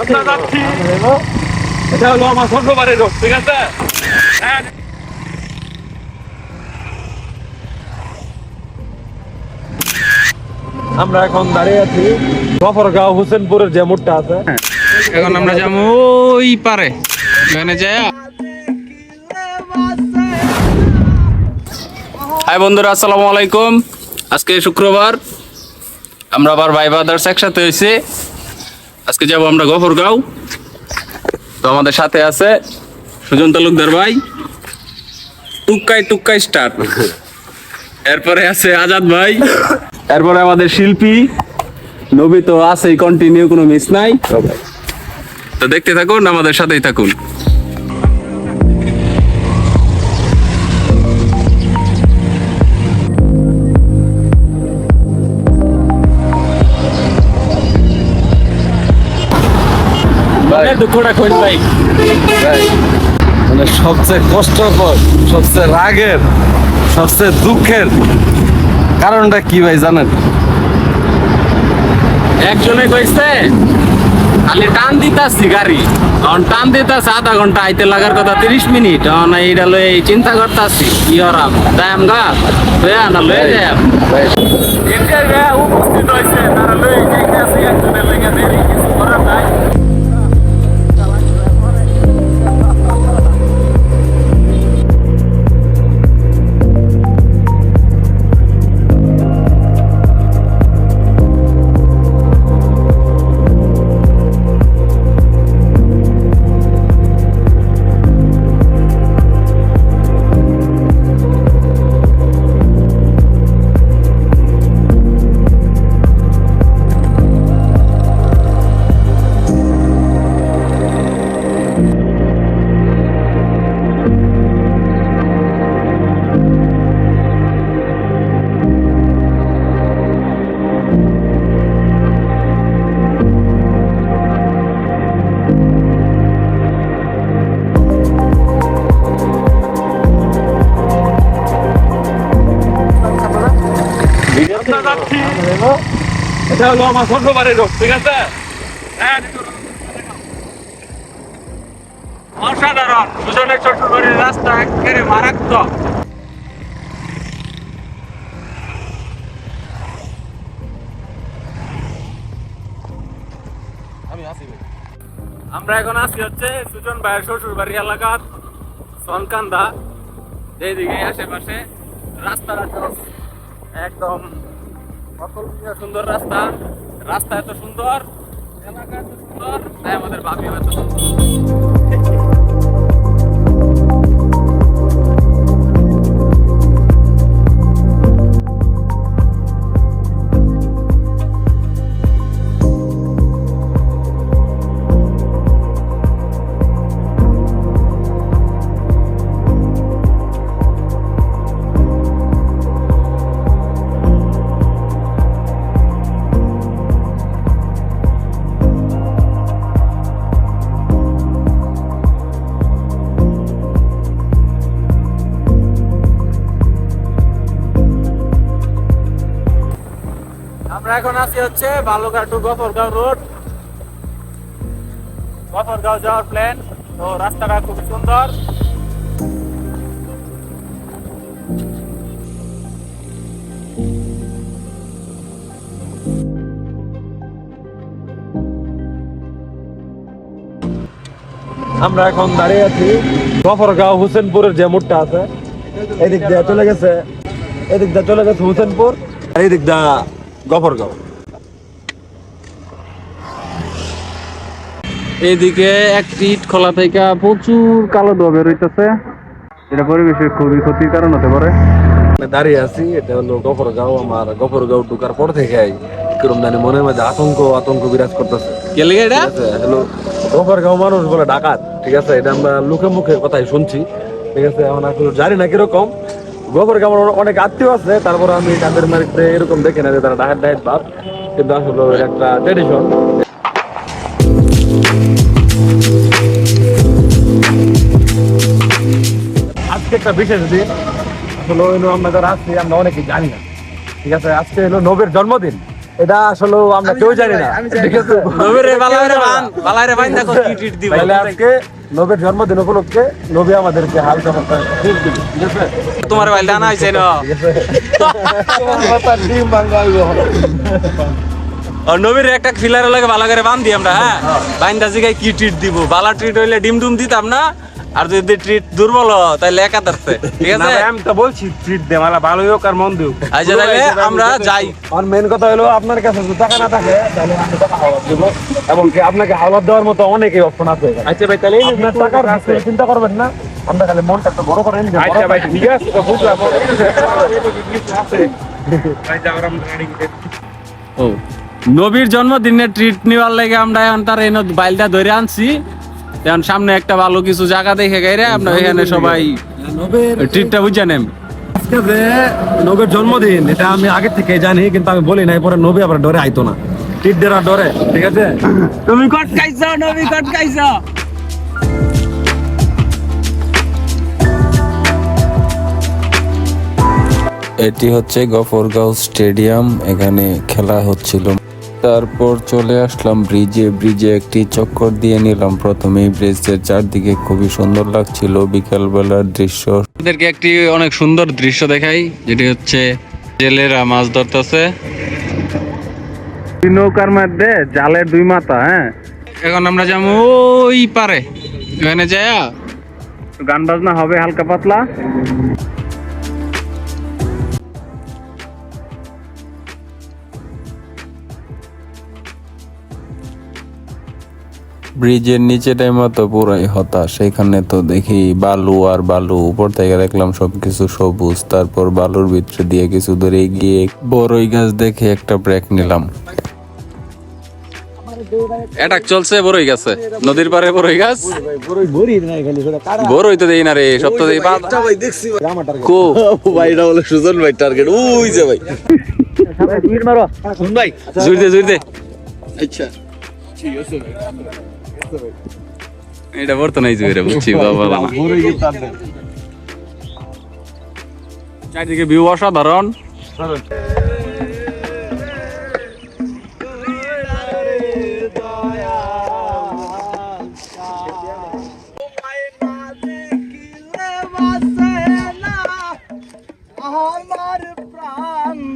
আমরা যাচ্ছি এটা হলো আমার শ্বশুরবাড়ির রোড ঠিক আছে? হ্যাঁ। আমরা এখন দাঁড়িয়ে আছি গফরগাঁও হোসেনপুরের যে মোড়টা আছে। এখন আমরা যাব ওই পারে। ওখানে যায় হাই বন্ধুরা আসসালামু আলাইকুম। আজকে শুক্রবার। আমরা আবার ভাই বাদার্স একসাথে হয়েছি। আজকে যাব আমরা গফরগাঁও। তো আমাদের সাথে আছে সুজন তালুকদার ভাই। টুকাই টুকাই স্টার। এরপরে আছে আজাদ ভাই। এরপরে আমাদের শিল্পী। নবী তো আছেই কন্টিনিউ কোনো মিস নাই। তো দেখতে থাকুন আমাদের সাথেই থাকুন। দুঃখটা কোন ভাই মানে সবচেয়ে কষ্টকর সবচেয়ে রাগের সবচেয়ে দুঃখের কারণটা কি ভাই জানেন? একজনে কইছে খালি টান দিতাছি গাড়ি। এখন টান দিতাছে আধা ঘণ্টা আইতে লাগার কথা তিরিশ মিনিট। এখন এইটা লই চিন্তা করতাছি কি হরাম? যাইম গা লয়া না লয়ে যাইম উপস্থিত হয়েছে তারা লয়ে একজনের লেগে দেরি কিছু করার নাই। এটা হলো আমার শ্বশুরবাড়ির রোড ঠিক আছে? হ্যাঁ অসাধারণ, দুজনের শ্বশুরবাড়ির রাস্তা একেবারে মারাত্মক। আমরা এখন আছি হচ্ছে সুজন ভাইয়ের শ্বশুর বাড়ি এলাকার সনকান্দা, যেদিকে আশেপাশে রাস্তাটা একদম সুন্দর রাস্তা। রাস্তা এত সুন্দর এলাকা এত সুন্দর তাই আমাদের ভাবিও এত সুন্দর। এখন আছি হচ্ছে বালুঘাট টু গফরগাঁও রোড। গফরগাঁও যাওয়ার প্ল্যান তো রাস্তাটা খুব সুন্দর। আমরা এখন দাঁড়িয়ে আছি গফরগাঁও হোসেনপুরের যে মোড়টা আছে। এদিক দিয়ে চলে গেছে। এদিক দিয়ে চলে গেছে হোসেনপুর। এদিক দিয়ে গফরগাঁও। এইদিকে একটি ইট খোলা থেকে প্রচুর কালো ধোয়া বের হইতেছে। এটা পরিবেশের খুবই ক্ষতির কারণ হতে পারে। আমি দাঁড়িয়ে আছি এটা হলো গফরগাঁও আমার গফরগাঁও ঢুকার পর থেকে কিরম জানি মনের মধ্যে আতঙ্ক আতঙ্ক বিরাজ করতেছে। কে লেগে এটা? হ্যালো গফরগাঁও মানুষ বলে ডাকাত ঠিক আছে এটা আমরা লোকে মুখে কথাই শুনছি। ঠিক আছে এখন আসলে জানি না কীরকম গফরগাঁও কেমন অনেক আত্মীয় আছে, তারপর আমি তাদের মারিতে এরকম দেখি না যে তারা ডাহের ডাহের ভাব কিন্তু আসলে একটা ট্রেডিশন আজকে একটা বিশেষ দিন, আসলে আমরা যারা আছি আমরা অনেকে জানি না। ঠিক আছে, আজকে হলো নবীর জন্মদিন। এটা আসলে আমরা কেউ জানি না। ঠিক আছে নবীরে বালারে বান বালারে বান দেখো কি ট্রিট দিব। তাহলে আজকে নবীর জন্মদিন উপলক্ষে নবী আমাদেরকে ঠিক আছে? তোমার না। হইব। আর নবীর একটা ফিলারের লাগে ভালো করে বান দিই আমরা হ্যাঁ? বাইন্দা জিগায় কি ট্রিট দিব? বালা ট্রিট হইলে ডিম ডুম দিতাম না? আর যদি ট্রিট দুর্বল হয়, তাহলে একা থাকতে ঠিক আছে? আমি তো বলছি ট্রিট দে মালা ভালোই হোক আর মন দিও আচ্ছা তাহলে আমরা যাই। আর মেন কথা হলো আপনার কাছে যদি টাকা না থাকে তাহলে আমি টাকা হাওলাত দেব। এবং কি আপনাকে হাওলাত দেওয়ার মতো অনেকই অপশন আছে। আচ্ছা ভাই তাহলে আপনার টাকার চিন্তা করবেন না। আমরা খালি মনটা একটু বড় করেন যে আচ্ছা ভাই ঠিক আছে তো বুঝলাম। আছে ভাই যাওয়ার আমরা রেডি ও নবীর জন্মদিনের ট্রিট নেওয়ার লাগে আমরা এখন তার এই বাইলটা ধরে আনছি। এখন সামনে একটা ভালো কিছু জায়গা দেখে গাইরে আমরা এখানে সবাই ট্রিটটা বুঝে নেম। আজকে যে নবীর জন্মদিন এটা আমি আগে থেকে জানি কিন্তু আমি বলি নাই পরে নবী আবার ডরে আইতো না। টিট দেরা ডরে ঠিক আছে? তুমি কট খাইছো নবী কট খাইছো। এটি হচ্ছে গফরগাঁও স্টেডিয়াম এখানে খেলা হচ্ছিল। তারপর চলে আসলাম ব্রিজে ব্রিজে একটি চক্কর দিয়ে নিলাম। প্রথমেই ব্রিজের চারদিকে খুবই সুন্দর লাগছিল। বিকালবেলার দৃশ্য। আপনাদেরকে একটি অনেক সুন্দর দৃশ্য দেখাই যেটি হচ্ছে জেলেরা মাছ ধরতেছে। নৌকার মধ্যে জালের দুই মাথা হ্যাঁ? এখন আমরা যাব ওই পারে। এখানে যায়া গান বাজনা হবে হালকা পাতলা। ব্রিজের নিচেটাই মতো পুরাই হতাশ। এখানে তো দেখি বালু আর বালু। উপর থেকে দেখলাম সবকিছু সবুজ। তারপর বালুর ভিতরে দিয়ে কিছু দূরে গিয়ে বড়ই গাছ দেখে একটা ব্রেক নিলাম। অ্যাটাক চলছে বড়ই গাছে। নদীর পারে বড়ই গাছ? বড়ই তো দেই না রে সব তো দেই পাতা কো? জুড় দে জুড় দে আচ্ছা। এটা বর্ত নাই জুড়ে বুঝছি বাবা বাবা চারিদিকে ভিউ অসাধারণ।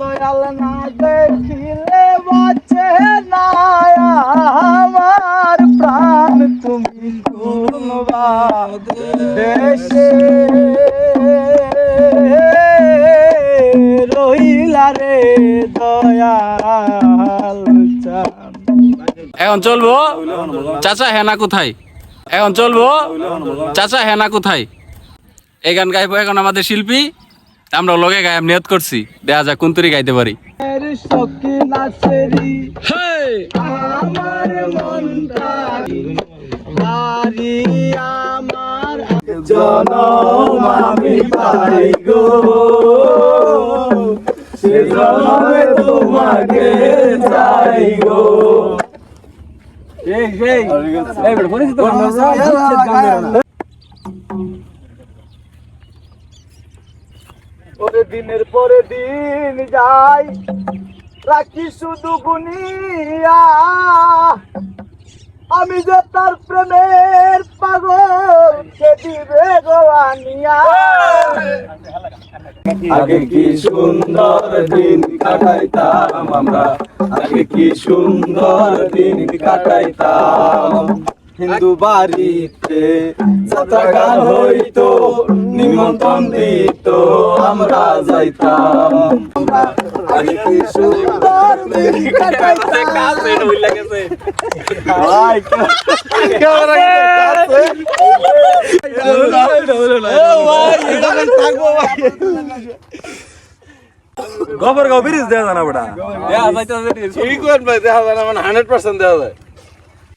দয়াল না দেখিলে বাঁচে না। দেশে রহিলা রে দয়াল এখন চলবো চাচা হেনা কোথায়? এখন চলবো চাচা হেনা কোথায়? এই গান গাইবো এখন আমাদের শিল্পী। আমরা লগে গায়ে নিয়ত করছি। দেখা যাক কোন তরি গাইতে পারি। আমার মনটা বাড়ি আমার জনম আমি পাই গো। সে জনমে তোমাকে চাই গো। ওরে দিনের পরে দিন যাই রাখি শুধু গুনিয়া। আমি যে তার প্রেমের পাগল, সে দিবে আগে কি সুন্দর দিন কাটাইতাম আমরা? আগে কি সুন্দর দিন কাটাইতাম? হিন্দু বাড়িতে যাত্রা গান হইতো নিমন্ত্রণ দিত আমরা যাইতাম আগে কি সুন্দর দিন কাটাইতাম ভাই, কেমন লাগছে? গফর গাও ব্রিজ দেয়া জানা বেটা এ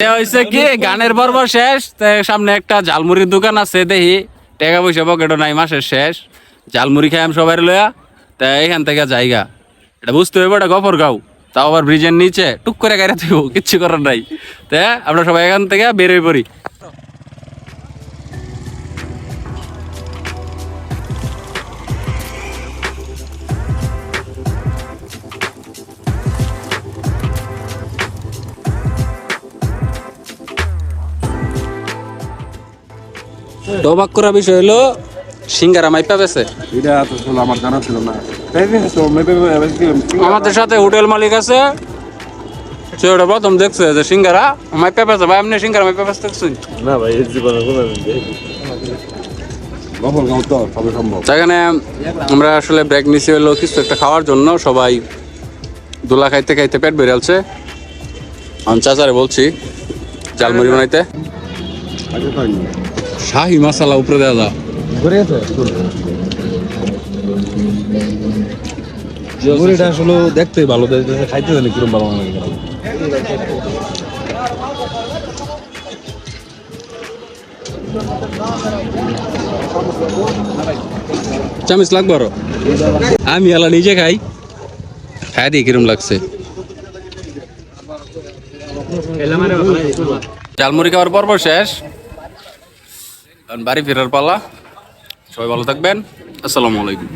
হয়েছে কি গানের পর্ব শেষ সামনে একটা ঝালমুড়ির দোকান আছে দেখি। টাকা পয়সা পকেটও নাই মাসের শেষ। ঝালমুড়ি খাই আমি সবাই লয়া তা এখান থেকে জায়গা এটা বুঝতে হইব এটা গফর গাও। তাও আবার ব্রিজের নিচে টুক করে গাড়ি থাকব কিচ্ছু করার নাই। তা আমরা সবাই এখান থেকে বেরোয় পড়ি। তো অবাক করা বিষয় হলো সিঙ্গারা মাইপা পেছে এটা আমার জানা ছিল না। তাই তো মেপে আমাদের সাথে হোটেল মালিক আছে। সে ওটা প্রথম দেখছে যে সিঙ্গারা মাইপা পেছে ভাই আপনি সিঙ্গারা মাইপা পেছে দেখছেন না ভাই এই জীবনে কোনো সেখানে আমরা আসলে ব্রেক নিছি হলো কিছু একটা খাওয়ার জন্য। সবাই দোলা খাইতে খাইতে পেট বেড়ালছে আমি চাচারে বলছি জালমুড়ি বানাইতে। শাহি মশলা উপরে দেওয়া দাও ঘুরে গেছে মুড়িটা আসলে দেখতে ভালো দেখতে খাইতে জানি কিরম ভালো লাগে। চামিচ লাগবো আরও? আমি এলা নিজে খাই। খাই দিয়ে কিরম লাগছে? ঝালমুড়ি খাওয়ার পর্ব শেষ। বাড়ি ফেরার পালা। সবাই ভালো থাকবেন। আসসালামু আলাইকুম।